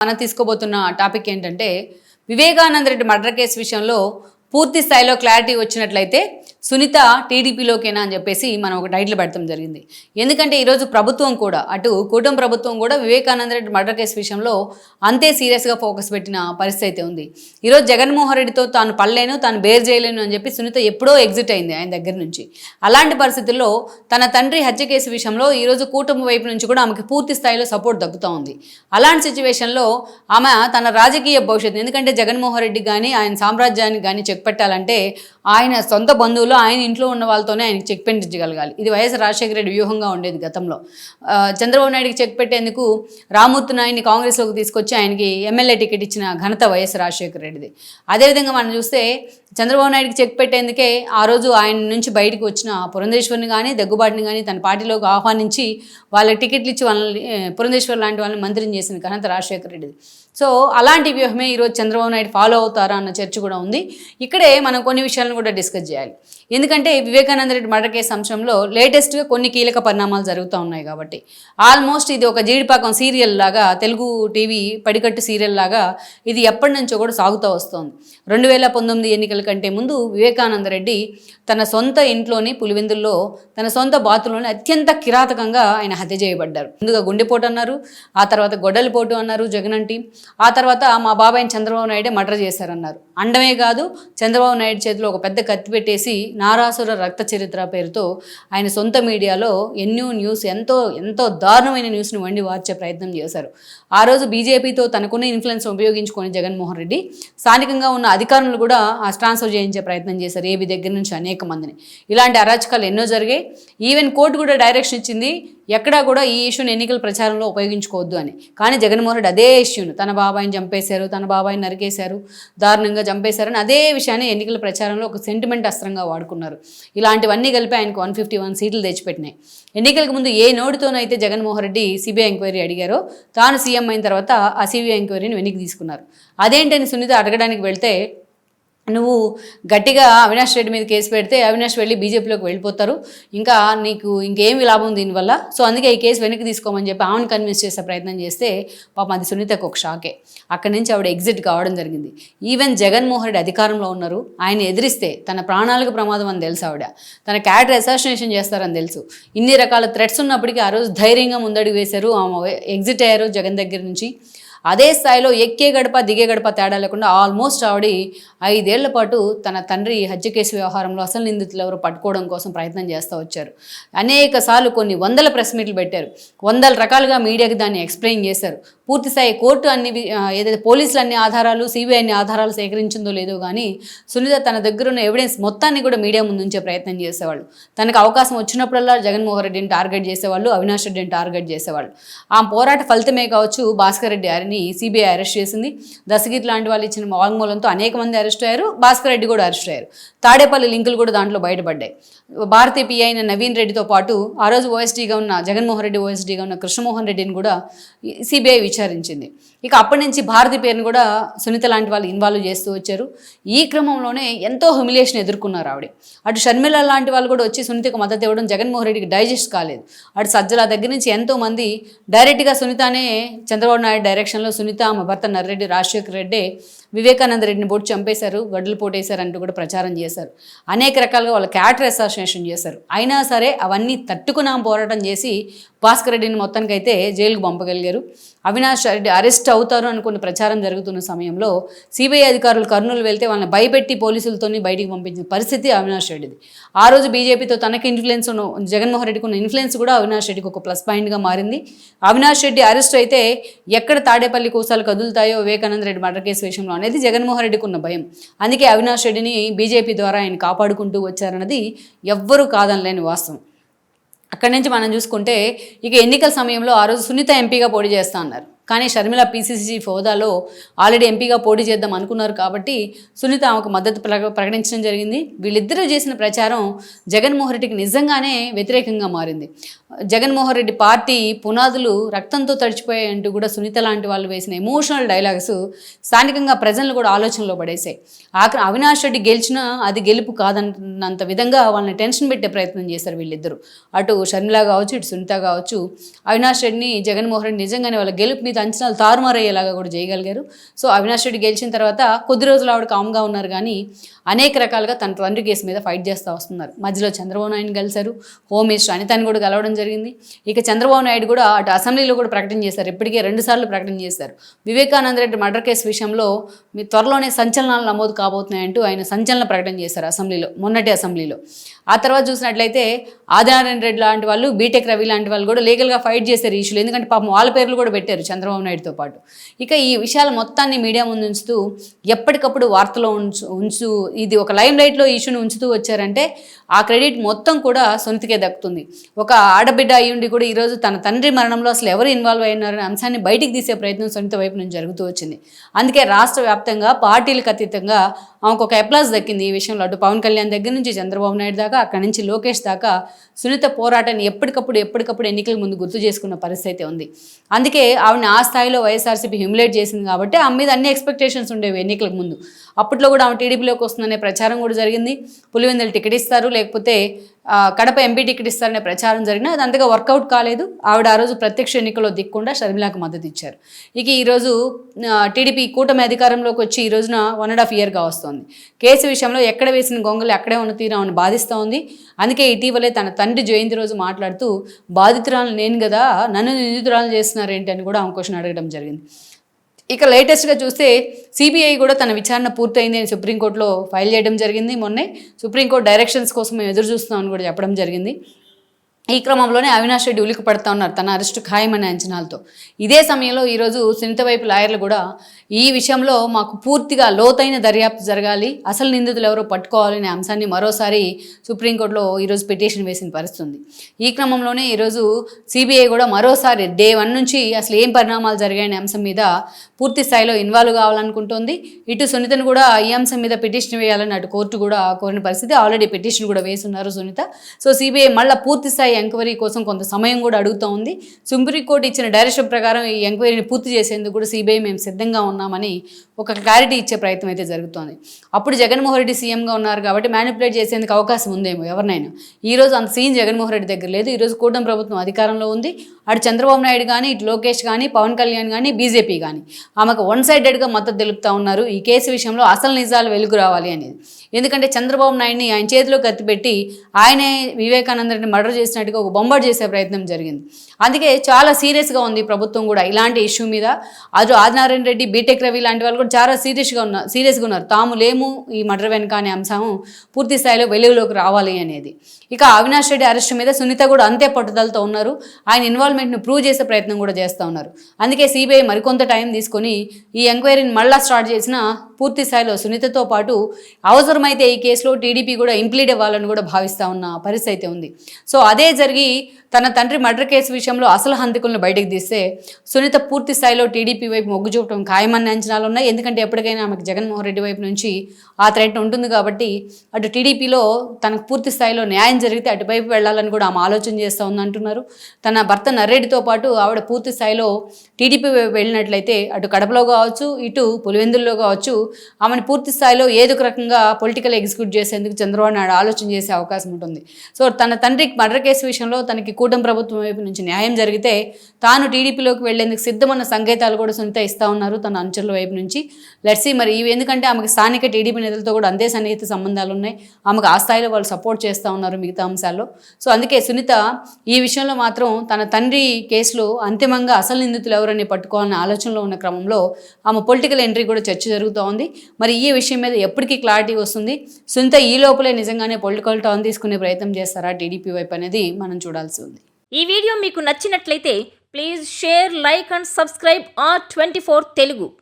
మనం తీసుకోబోతున్న టాపిక్ ఏంటంటే Vivekananda Reddy murder case విషయంలో పూర్తి స్థాయిలో క్లారిటీ వచ్చినట్లయితే సునీత టీడీపీలోకేనా అని చెప్పేసి మనం ఒక టైటిల్ పెడతాం జరిగింది. ఎందుకంటే ఈరోజు ప్రభుత్వం కూడా అటు కూటమి ప్రభుత్వం కూడా వివేకానంద రెడ్డి మర్డర్ కేసు విషయంలో అంతే సీరియస్గా ఫోకస్ పెట్టిన పరిస్థితి అయితే ఉంది. ఈరోజు జగన్మోహన్ రెడ్డితో తాను పడలేను తాను బేర్ చేయలేను అని చెప్పి సునీత ఎప్పుడో ఎగ్జిట్ అయింది ఆయన దగ్గర నుంచి. అలాంటి పరిస్థితుల్లో తన తండ్రి హత్య కేసు విషయంలో ఈరోజు కూటమి వైపు నుంచి కూడా ఆమెకి పూర్తి స్థాయిలో సపోర్ట్ దక్కుతూ ఉంది. అలాంటి సిచ్యువేషన్లో ఆమె తన రాజకీయ భవిష్యత్తు ఎందుకంటే జగన్మోహన్ రెడ్డి కానీ ఆయన సామ్రాజ్యానికి కానీ చెక్ పెట్టాలంటే ఆయన సొంత బంధువులు ఆయన ఇంట్లో ఉన్న వాళ్ళతోనే ఆయనకి చెక్ పెట్టించగలగాలి. ఇది వైఎస్ రాజశేఖర రెడ్డి వ్యూహంగా ఉండేది గతంలో. చంద్రబాబు నాయుడికి చెక్ పెట్టేందుకు రామూర్తి నాయుడిని కాంగ్రెస్లోకి తీసుకొచ్చి ఆయనకి ఎమ్మెల్యే టికెట్ ఇచ్చిన ఘనత వైఎస్ రాజశేఖర రెడ్డిది. అదేవిధంగా మనం చూస్తే చంద్రబాబు నాయుడికి చెక్ పెట్టేందుకే ఆ రోజు ఆయన నుంచి బయటకు వచ్చిన పురంధేశ్వరిని కానీ దగ్గుబాటిని కానీ తన పార్టీలోకి ఆహ్వానించి వాళ్ళకి టికెట్లు ఇచ్చి వాళ్ళని పురంధేశ్వర్ లాంటి వాళ్ళని మంత్రిని చేసిన ఘనత రాజశేఖర రెడ్డిది. సో అలాంటి వ్యూహమే ఈరోజు చంద్రబాబు నాయుడు ఫాలో అవుతారా అన్న చర్చ కూడా ఉంది. ఇక్కడే మనం కొన్ని విషయాలను కూడా డిస్కస్ చేయాలి. ఎందుకంటే వివేకానంద రెడ్డి మర్డర్ కేసు అంశంలో లేటెస్ట్గా కొన్ని కీలక పరిణామాలు జరుగుతూ ఉన్నాయి కాబట్టి. ఆల్మోస్ట్ ఇది ఒక జీడిపాకం సీరియల్ లాగా తెలుగు టీవీ పడికట్టు సీరియల్ లాగా ఇది ఎప్పటి నుంచో కూడా సాగుతూ వస్తోంది. రెండు వేల పంతొమ్మిది ఎన్నికల కంటే ముందు వివేకానంద రెడ్డి తన సొంత ఇంట్లోని పులివెందుల్లో తన సొంత బాతులోని అత్యంత కిరాతకంగా ఆయన హత్య చేయబడ్డారు. ముందుగా గుండెపోటు అన్నారు ఆ తర్వాత గొడ్డలిపోటు అన్నారు జగనంటి. ఆ తర్వాత మా బాబాయ్ చంద్రబాబు నాయుడే మర్డర్ చేశారన్నారు. అండమే కాదు చంద్రబాబు నాయుడు చేతిలో ఒక పెద్ద కత్తి పెట్టేసి నారాసుర రక్త చరిత్ర పేరుతో ఆయన సొంత మీడియాలో ఎన్నో న్యూస్ ఎంతో ఎంతో దారుణమైన న్యూస్ని వండి వార్చే ప్రయత్నం చేశారు. ఆ రోజు బీజేపీతో తనకున్న ఇన్ఫ్లుయెన్స్ ఉపయోగించుకొని జగన్మోహన్ రెడ్డి స్థానికంగా ఉన్న అధికారులు కూడా ఆ ట్రాన్స్ఫర్ చేయించే ప్రయత్నం చేశారు ఏబీ దగ్గర నుంచి అనేక మందిని. ఇలాంటి అరాచకాలు ఎన్నో జరిగాయి. ఈవెన్ కోర్టు కూడా డైరెక్షన్ ఇచ్చింది ఎక్కడా కూడా ఈ ఇష్యూని ఎన్నికల ప్రచారంలో ఉపయోగించుకోవద్దు అని. కానీ జగన్మోహన్ రెడ్డి అదే ఇష్యూను తన తన బాబాయిని చంపేశారు తన బాబాయిని నరికేశారు దారుణంగా చంపేశారని అదే విషయాన్ని ఎన్నికల ప్రచారంలో ఒక సెంటిమెంట్ అస్త్రంగా వాడుకున్నారు. ఇలాంటివన్నీ కలిపి ఆయనకు వన్ ఫిఫ్టీ వన్ సీట్లు తెచ్చిపెట్టినాయి. ఎన్నికలకు ముందు ఏ నోటితోనైతే జగన్మోహన్ రెడ్డి సిబిఐ ఎంక్వైరీ అడిగారో తాను సీఎం అయిన తర్వాత ఆ సిబిఐ ఎంక్వైరీని వెనక్కి తీసుకున్నారు. అదేంటని సునీత అడగడానికి వెళ్తే నువ్వు గట్టిగా అవినాష్ రెడ్డి మీద కేసు పెడితే అవినాష్ వెళ్ళి బీజేపీలోకి వెళ్ళిపోతారు. ఇంకా నీకు ఇంకేమి లాభం దీనివల్ల? సో అందుకే ఈ కేసు వెనక్కి తీసుకోమని చెప్పి ఆమెను కన్విన్స్ చేసే ప్రయత్నం చేస్తే పాపం అది సునీతకు ఒక షాకే అక్కడి నుంచి ఆవిడ ఎగ్జిట్ కావడం జరిగింది. ఈవెన్ జగన్మోహన్ రెడ్డి అధికారంలో ఉన్నారు. ఆయన ఎదిరిస్తే తన ప్రాణాలకు ప్రమాదం అని తెలుసు ఆవిడ. తన క్యాడర్ అసాసినేషన్ చేస్తారని తెలుసు. ఇన్ని రకాల థ్రెట్స్ ఉన్నప్పటికీ ఆ రోజు ధైర్యంగా ముందడుగు వేశారు. ఆమె ఎగ్జిట్ అయ్యారు జగన్ దగ్గర నుంచి. అదే స్థాయిలో ఎక్కే గడప దిగే గడప తేడా లేకుండా ఆల్మోస్ట్ ఆవిడ ఐదేళ్ళ పాటు తన తండ్రి హత్య కేసు వ్యవహారంలో అసలు నిందితులు ఎవరు పట్టుకోవడం కోసం ప్రయత్నం చేస్తూ వచ్చారు. అనేక సార్లు కొన్ని వందల ప్రెస్ మీట్లు పెట్టారు. వందల రకాలుగా మీడియాకి దాన్ని ఎక్స్ప్లెయిన్ చేశారు. పూర్తి స్థాయి కోర్టు అన్ని ఏదైతే పోలీసులు అన్ని ఆధారాలు సిబిఐ అన్ని ఆధారాలు సేకరించిందో లేదో కానీ సునీత తన దగ్గర ఉన్న ఎవిడెన్స్ మొత్తాన్ని కూడా మీడియా ముందు ఉంచే ప్రయత్నం చేసేవాళ్ళు. తనకు అవకాశం వచ్చినప్పుడల్లా జగన్మోహన్ రెడ్డిని టార్గెట్ చేసేవాళ్ళు అవినాష్ రెడ్డిని టార్గెట్ చేసేవాళ్ళు. ఆ పోరాట ఫలితమే కావచ్చు భాస్కర్ రెడ్డి గారిని సిబిఐ అరెస్ట్ చేసింది. దశగిరి లాంటి వాళ్ళు ఇచ్చిన వాంగ్మూలంతో అనేక మంది అరెస్ట్ అయ్యారు. భాస్కర్ రెడ్డి కూడా అరెస్ట్ అయ్యారు. తాడేపల్లి లింకులు కూడా దాంట్లో బయటపడ్డాయి. భారతీయ పిఐ అయిన నవీన్ రెడ్డితో పాటు ఆ రోజు ఓఎస్డీగా ఉన్న జగన్మోహన్ రెడ్డి ఓఎస్డీగా ఉన్న కృష్ణమోహన్ రెడ్డిని కూడా సిబిఐ విచారించింది. ఇక అప్పటి నుంచి భారతి పేరుని కూడా సునీత లాంటి వాళ్ళు ఇన్వాల్వ్ చేస్తూ వచ్చారు. ఈ క్రమంలోనే ఎంతో హ్యూమిలేషన్ ఎదుర్కొన్నారు ఆవిడ. అటు షర్మిల లాంటి వాళ్ళు కూడా వచ్చి సునీతకు మద్దతు ఇవ్వడం జగన్మోహన్ రెడ్డికి డైజెస్ట్ కాలేదు. అటు సజ్జల దగ్గర నుంచి ఎంతో మంది డైరెక్ట్గా సునీతనే చంద్రబాబు నాయుడు డైరెక్షన్ డైరెక్షన్లో సునీత ఆమె భర్త నర్రెడ్డి రాజశేఖర్ రెడ్డి వివేకానంద రెడ్డిని పోటీ చంపేశారు గడ్డలు పోటేశారు అంటూ కూడా ప్రచారం చేశారు. అనేక రకాలుగా వాళ్ళ క్యారెక్టర్ అసాసినేషన్ చేశారు. అయినా సరే అవన్నీ తట్టుకున్నాం పోరాటం చేసి భాస్కర్ రెడ్డిని మొత్తానికి అయితే జైలుకు పంపగలిగారు. అవినాష్ రెడ్డి అరెస్ట్ అవుతారు అనుకున్న ప్రచారం జరుగుతున్న సమయంలో సిబిఐ అధికారులు కర్నూలు వెళ్తే వాళ్ళని భయపెట్టి పోలీసులతోని బయటికి పంపించిన పరిస్థితి అవినాష్ రెడ్డిది. ఆ రోజు బీజేపీతో తనకి ఇన్ఫ్లుయెన్స్ ఉన్న జగన్మోహన్ రెడ్డికి ఉన్న ఇన్ఫ్లుయెన్స్ కూడా అవినాష్ రెడ్డికి ఒక ప్లస్ పాయింట్గా మారింది. అవినాష్ రెడ్డి అరెస్ట్ అయితే ఎక్కడ తాడేపల్లి కోసాలు కదులుతాయో వివేకానంద రెడ్డి మర్డర్ కేసు విషయంలో అనేది జగన్మోహన్ రెడ్డికి ఉన్న భయం. అందుకే అవినాష్ రెడ్డిని బీజేపీ ద్వారా ఆయన కాపాడుకుంటూ వచ్చారన్నది ఎవ్వరూ కాదనలేని వాస్తవం. అక్కడి నుంచి మనం చూసుకుంటే ఇక ఎన్నికల సమయంలో ఆ రోజు సునీత ఎంపీగా పోటీ చేస్తా అన్నారు. కానీ షర్మిల పీసీసీ హోదాలో ఆల్రెడీ ఎంపీగా పోటీ చేద్దాం అనుకున్నారు కాబట్టి సునీత ఆమెకు మద్దతు ప్రక- ప్రకటించడం జరిగింది. వీళ్ళిద్దరూ చేసిన ప్రచారం జగన్మోహన్ రెడ్డికి నిజంగానే వ్యతిరేకంగా మారింది. జగన్మోహన్ రెడ్డి పార్టీ పునాదులు రక్తంతో తడిచిపోయాయి అంటూ కూడా సునీత లాంటి వాళ్ళు వేసిన ఎమోషనల్ డైలాగ్స్ స్థానికంగా ప్రజలను కూడా ఆలోచనలో పడేశాయి. ఆఖరి అవినాష్ రెడ్డి గెలిచినా అది గెలుపు కాదన్నంత విధంగా వాళ్ళని టెన్షన్ పెట్టే ప్రయత్నం చేశారు వీళ్ళిద్దరూ. అటు షర్మిల కావచ్చు ఇటు సునీత కావచ్చు అవినాష్ రెడ్డిని జగన్మోహన్ రెడ్డి నిజంగానే వాళ్ళ గెలుపు మీద అంచనాలు తారుమారయ్యేలాగా కూడా చేయగలిగారు. సో అవినాష్ రెడ్డి గెలిచిన తర్వాత కొద్ది రోజులు ఆవిడ కామ్గా ఉన్నారు కానీ అనేక రకాలుగా తన తండ్రి కేసు మీద ఫైట్ చేస్తూ వస్తున్నారు. మధ్యలో చంద్రబాబు నాయుడు కలిశారు హోమ్ మినిస్టర్ అనితని కూడా కలవడం జరిగింది. ఇక చంద్రబాబు నాయుడు కూడా అటు అసెంబ్లీలో కూడా ప్రకటన చేశారు. ఇప్పటికే రెండుసార్లు ప్రకటన చేశారు. వివేకానంద రెడ్డి మర్డర్ కేసు విషయంలో మీ త్వరలోనే సంచలనాలు నమోదు కాబోతున్నాయంటూ ఆయన సంచలన ప్రకటన చేశారు అసెంబ్లీలో మొన్నటి అసెంబ్లీలో. ఆ తర్వాత చూసినట్లయితే ఆదినారాయణ రెడ్డి లాంటి వాళ్ళు బీటెక్ రవి లాంటి వాళ్ళు కూడా లీగల్గా ఫైట్ చేశారు ఈ ఇష్యూలు. ఎందుకంటే పాపం వాళ్ళ పేర్లు కూడా పెట్టారు చంద్రబాబు నాయుడుతో పాటు. ఇక ఈ విషయాల మొత్తాన్ని మీడియా ముందు ఉంచుతూ ఎప్పటికప్పుడు వార్తలో ఉంచు ఉంచు ఇది ఒక లైమ్ లైట్లో ఇష్యూని ఉంచుతూ వచ్చారంటే ఆ క్రెడిట్ మొత్తం కూడా సొంతకే దక్కుతుంది. ఒక ఆడబిడ్డ అయ్యుండి కూడా ఈరోజు తన తండ్రి మరణంలో అసలు ఎవరు ఇన్వాల్వ్ అయినారనే అంశాన్ని బయటికి తీసే ప్రయత్నం సొంత వైపు నుంచి జరుగుతూ వచ్చింది. అందుకే రాష్ట్ర వ్యాప్తంగా పార్టీలకు అతీతంగా ఆమెకు ఒక అప్లాస్ దక్కింది ఈ విషయంలో. అటు పవన్ కళ్యాణ్ దగ్గర నుంచి చంద్రబాబు నాయుడు దాకా అక్కడి నుంచి లోకేష్ దాకా సునీత పోరాటాన్ని ఎప్పటికప్పుడు ఎప్పటికప్పుడు ఎన్నికల ముందు గుర్తు చేసుకున్న పరిస్థితి ఉంది. అందుకే ఆవిడని ఆ స్థాయిలో వైఎస్ఆర్సీపీ హ్యూమిలేట్ చేసింది కాబట్టి ఆమె మీద అన్ని ఎక్స్పెక్టేషన్స్ ఉండేవి ఎన్నికలకు ముందు. అప్పట్లో కూడా ఆమె టీడీపీలోకి వస్తుందనే ప్రచారం కూడా జరిగింది. పులివెందులు టికెట్ ఇస్తారు లేకపోతే కడప ఎంపీ టికెట్ ఇస్తారనే ప్రచారం జరిగినా అది అంతగా వర్కౌట్ కాలేదు. ఆవిడ ఆ రోజు ప్రత్యక్ష ఎన్నికల్లో దిక్కుండా షర్మిలాకు మద్దతు ఇచ్చారు. ఇక ఈరోజు టీడీపీ కూటమి అధికారంలోకి వచ్చి ఈ రోజున వన్ అండ్ హాఫ్ ఇయర్గా వస్తోంది. కేసు విషయంలో ఎక్కడ వేసిన గొంగలు అక్కడే ఉన్న తీరు ఆమెను బాధిస్తూ ఉంది అందుకే ఇటీవలే తన తండ్రి జయంతి రోజు మాట్లాడుతూ బాధితురాలు నేను కదా నన్ను నిందితురాలు చేస్తున్నారేంటి అని కూడా ఆమె క్వశ్చన్ అడగడం జరిగింది. ఇక లేటెస్ట్గా చూస్తే సిబిఐ కూడా తన విచారణ పూర్తయింది అని సుప్రీంకోర్టులో ఫైల్ చేయడం జరిగింది. మొన్నే సుప్రీంకోర్టు డైరెక్షన్స్ కోసం మేము ఎదురు చూస్తున్నామని కూడా చెప్పడం జరిగింది. ఈ క్రమంలోనే అవినాష్ రెడ్డి ఉలికి పడతా ఉన్నారు. తన అరెస్టు ఖాయమనే అంచనాలతో. ఇదే సమయంలో ఈరోజు సునీత వైపు లాయర్లు కూడా ఈ విషయంలో మాకు పూర్తిగా లోతైన దర్యాప్తు జరగాలి అసలు నిందితులు ఎవరో పట్టుకోవాలనే అంశాన్ని మరోసారి సుప్రీంకోర్టులో ఈరోజు పిటిషన్ వేసిన పరిస్థితుంది. ఈ క్రమంలోనే ఈరోజు సిబిఐ కూడా మరోసారి డే వన్ నుంచి అసలు ఏం పరిణామాలు జరిగాయనే అంశం మీద పూర్తి స్థాయిలో ఇన్వాల్వ్ కావాలనుకుంటోంది. ఇటు సునీతను కూడా ఈ అంశం మీద పిటిషన్ వేయాలని అటు కోర్టు కూడా కోరిన పరిస్థితి. ఆల్రెడీ పిటిషన్ కూడా వేస్తున్నారు సునీత. సో సిబిఐ మళ్ళీ పూర్తి స్థాయి ఎంక్వైరీ కోసం కొంత సమయం కూడా అడుగుతూ ఉంది. సుప్రీంకోర్టు ఇచ్చిన డైరెక్షన్ ప్రకారం ఈ ఎంక్వైరీని పూర్తి చేసేందుకు కూడా సిబిఐ మేము సిద్ధంగా ఉన్నామని ఒక క్లారిటీ ఇచ్చే ప్రయత్నం అయితే జరుగుతోంది. అప్పుడు జగన్మోహన్ రెడ్డి సీఎంగా ఉన్నారు కాబట్టి మ్యానిపులేట్ చేసేందుకు అవకాశం ఉందేమో ఎవరినైనా. ఈ రోజు అంత సీన్ జగన్మోహన్ రెడ్డి దగ్గర లేదు. ఈరోజు కూటమి ప్రభుత్వం అధికారంలో ఉంది. అటు చంద్రబాబు నాయుడు కానీ ఇటు లోకేష్ కానీ పవన్ కళ్యాణ్ కానీ బీజేపీ కానీ ఆమెకు వన్ సైడెడ్గా మద్దతు తెలుపుతా ఉన్నారు. ఈ కేసు విషయంలో అసలు నిజాలు వెలుగు రావాలి అనేది. ఎందుకంటే చంద్రబాబు నాయుడిని ఆయన చేతిలో కత్తిపెట్టి ఆయనే వివేకానందరిని మర్డర్ చేసిన చేసినట్టుగా ఒక బొంబాటు చేసే ప్రయత్నం జరిగింది. అందుకే చాలా సీరియస్గా ఉంది ప్రభుత్వం కూడా ఇలాంటి ఇష్యూ మీద. అటు ఆదినారాయణ రెడ్డి బీటెక్ రవి లాంటి వాళ్ళు కూడా చాలా సీరియస్గా ఉన్నారు సీరియస్గా ఉన్నారు. తాము లేము ఈ మర్డర్ వెనుక అనే అంశం పూర్తి స్థాయిలో వెలుగులోకి రావాలి అనేది. ఇక అవినాష్ రెడ్డి అరెస్ట్ మీద సునీత కూడా అంతే పట్టుదలతో ఉన్నారు. ఆయన ఇన్వాల్వ్మెంట్ను ప్రూవ్ చేసే ప్రయత్నం కూడా చేస్తూ ఉన్నారు. అందుకే సిబిఐ మరికొంత టైం తీసుకొని ఈ ఎంక్వైరీని మళ్ళా స్టార్ట్ చేసిన పూర్తి స్థాయిలో సునీతతో పాటు అవసరమైతే ఈ కేసులో టీడీపీ కూడా ఇంప్లీడ్ అవ్వాలని కూడా భావిస్తూ ఉన్న పరిస్థితి అయితే ఉంది. సో అదే జరిగి తన తండ్రి మర్డర్ కేసు విషయంలో అసలు హంతకులను బయటకు తీస్తే సునీత పూర్తి స్థాయిలో టీడీపీ వైపు మొగ్గు చూపడం ఖాయమన్న అంచనాలు ఉన్నాయి. ఎందుకంటే ఎప్పటికైనా ఆమెకు జగన్మోహన్ రెడ్డి వైపు నుంచి ఆ థ్రెట్ ఉంటుంది కాబట్టి అటు టీడీపీలో తనకు పూర్తి స్థాయిలో న్యాయం జరిగితే అటువైపు వెళ్ళాలని కూడా ఆమె ఆలోచన చేస్తూ ఉందంటున్నారు తన భర్త నర్రెడ్డితో పాటు ఆవిడ పూర్తి స్థాయిలో టీడీపీ వైపు వెళ్ళినట్లయితే అటు కడపలో కావచ్చు ఇటు పులివెందుల్లో కావచ్చు ఆమెను పూర్తి స్థాయిలో ఏదో ఒక రకంగా పొలిటికల్ ఎగ్జిక్యూట్ చేసేందుకు చంద్రబాబు నాయుడు ఆలోచన చేసే అవకాశం ఉంటుంది. సో తన తండ్రి మర్డర్ కేసు విషయంలో తనకి కూటమి ప్రభుత్వం వైపు నుంచి న్యాయం జరిగితే తాను టీడీపీలోకి వెళ్ళేందుకు సిద్ధమన్న సంకేతాలు కూడా సునీత ఇస్తా ఉన్నారు తన అనుచరుల వైపు నుంచి. లెట్సీ మరి ఇవి ఎందుకంటే ఆమెకు స్థానిక టీడీపీ నేతలతో కూడా అంతే సన్నిహిత సంబంధాలు ఉన్నాయి. ఆమెకు ఆ స్థాయిలో వాళ్ళు సపోర్ట్ చేస్తూ ఉన్నారు మిగతా అంశాల్లో. సో అందుకే సునీత ఈ విషయంలో మాత్రం తన తండ్రి కేసులో అంతిమంగా అసలు నిందితులు ఎవరని పట్టుకోవాలనే ఆలోచనలో ఉన్న క్రమంలో ఆమె పొలిటికల్ ఎంట్రీ కూడా చర్చ జరుగుతూ ఉంది. మరి ఈ విషయం మీద ఎప్పటికీ క్లారిటీ వస్తుంది. సునీత ఈ లోపలే నిజంగానే పొలిటికల్ టర్న్ తీసుకునే ప్రయత్నం చేస్తారా టీడీపీ వైపు అనేది మనం చూడాల్సి ఉంది. ఈ వీడియో మీకు నచ్చినట్లయితే please share like and subscribe R twenty four Telugu.